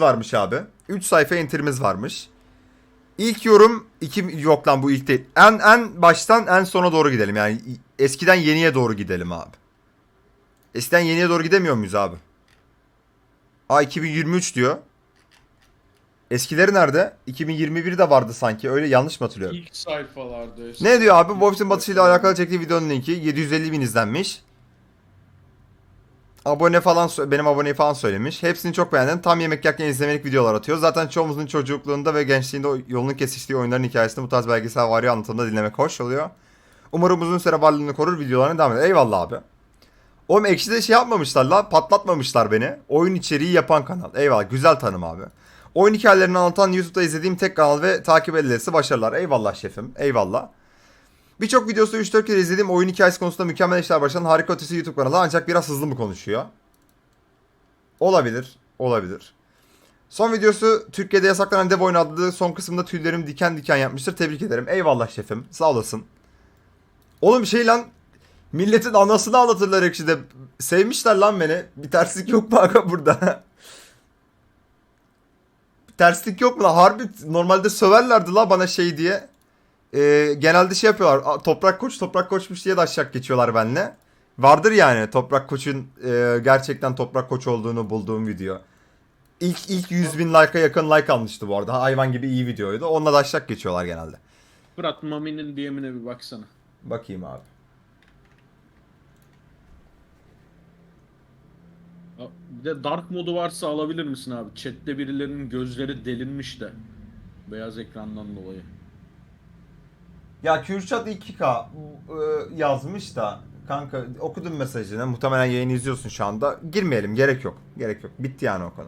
varmış abi. 3 sayfa enterimiz varmış. İlk yorum iki yok lan bu ilk değil. En en baştan en sona doğru gidelim. Yani eskiden yeniye doğru gidelim abi. Eskiden yeniye doğru gidemiyor muyuz abi? Aa 2023 diyor. Eskileri nerede? 2021'de vardı sanki. Öyle yanlış mı hatırlıyorum? İlk sayfalarda. Ne diyor abi? Wolves'in batışıyla alakalı çektiği videonun linki 750 bin izlenmiş. Abone falan benim aboneyi falan söylemiş. Hepsini çok beğendim. Tam yemek yerken izlemelik videolar atıyor. Zaten çoğumuzun çocukluğunda ve gençliğinde yolunun kesiştiği oyunların hikayesini bu tarz belgesel vari anlatımda dinlemek hoş oluyor. Umarım uzun süre varlığını korur videolarına devam eder. Eyvallah abi. Oğlum Ekşi'de şey yapmamışlar la patlatmamışlar beni. Oyun içeriği yapan kanal. Eyvallah güzel tanım abi. Oyun hikayelerini anlatan YouTube'da izlediğim tek kanal ve takip edilirse başarılar. Eyvallah şefim. Eyvallah. Birçok videosu 3-4 kere izlediğim oyun hikayesi konusunda mükemmel işler başlayan Harika Ötesi YouTube kanalı ancak biraz hızlı mı konuşuyor? Olabilir. Olabilir. Son videosu Türkiye'de yasaklanan dev oyun adlı son kısımda tüylerim diken diken yapmıştır. Tebrik ederim. Eyvallah şefim. Sağ olasın. Oğlum şey lan milletin anasını anlatırlar ekşide. Sevmişler lan beni. Bir terslik yok mu aga burada? Terslik yok mu lan? Harbi normalde söverlerdi la bana şey diye. Ee, genelde şey yapıyorlar. "Aa, Toprak koç toprak koçmuş diye de aşağı geçiyorlar benimle. Vardır yani Toprak Koç'un e, gerçekten Toprak Koç olduğunu bulduğum video. İlk ilk 100 bin like'a yakın like almıştı bu arada. Hayvan gibi iyi videoydu. Onunla da aşağı geçiyorlar genelde. Fırat Mami'nin DM'ine bir baksana. Bakayım abi. Bir de dark modu varsa alabilir misin abi? Chat'te birilerinin gözleri delinmiş de. Beyaz ekrandan dolayı. Ya Kürşat 2K e, yazmış da kanka okudum mesajını. Muhtemelen yayını izliyorsun şu anda. Girmeyelim gerek yok. Gerek yok. Bitti yani o konu.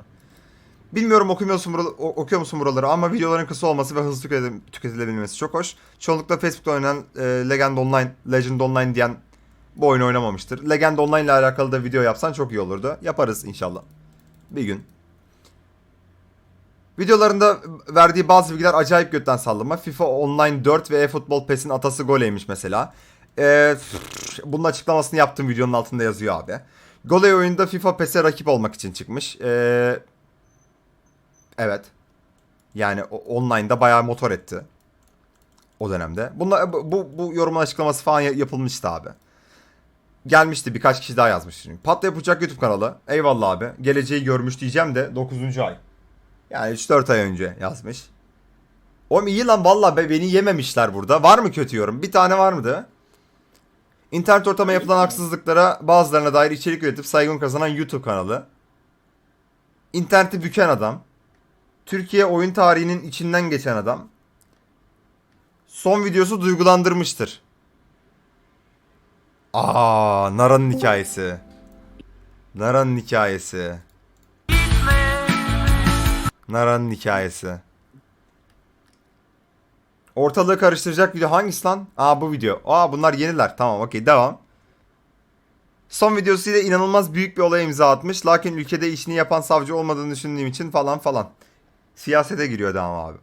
Bilmiyorum okumuyorsun buraları, o- okuyor musun buraları ama videoların kısa olması ve hızlı tüketilebilmesi çok hoş. Çoğunlukla Facebook'ta oynanan e, Legend Online, Legend Online diyen bu oyunu oynamamıştır. Legend Online ile alakalı da video yapsan çok iyi olurdu. Yaparız inşallah. Bir gün. Videolarında verdiği bazı bilgiler acayip götten sallama. FIFA Online 4 ve eFootball PES'in atası goleymiş mesela. Ee, bunun açıklamasını yaptığım videonun altında yazıyor abi. Goley oyunda FIFA PES'e rakip olmak için çıkmış. Ee, evet. Yani online'da bayağı motor etti. O dönemde. Bunlar, bu, bu, yorumun açıklaması falan ya- yapılmıştı abi. Gelmişti birkaç kişi daha yazmış. Şimdi. Patla Yapacak YouTube kanalı. Eyvallah abi. Geleceği görmüş diyeceğim de 9. ay. Yani 3-4 ay önce yazmış. Oğlum iyi lan valla be, beni yememişler burada. Var mı kötü yorum? Bir tane var mıydı? İnternet ortama yapılan haksızlıklara bazılarına dair içerik üretip saygın kazanan YouTube kanalı. İnterneti büken adam. Türkiye oyun tarihinin içinden geçen adam. Son videosu duygulandırmıştır. Aa, Nara'nın hikayesi. Nara'nın hikayesi. Nara'nın hikayesi. Ortalığı karıştıracak video hangisi lan? Aa bu video. Aa bunlar yeniler. Tamam okey devam. Son videosuyla inanılmaz büyük bir olaya imza atmış. Lakin ülkede işini yapan savcı olmadığını düşündüğüm için falan falan. Siyasete giriyor devam abi.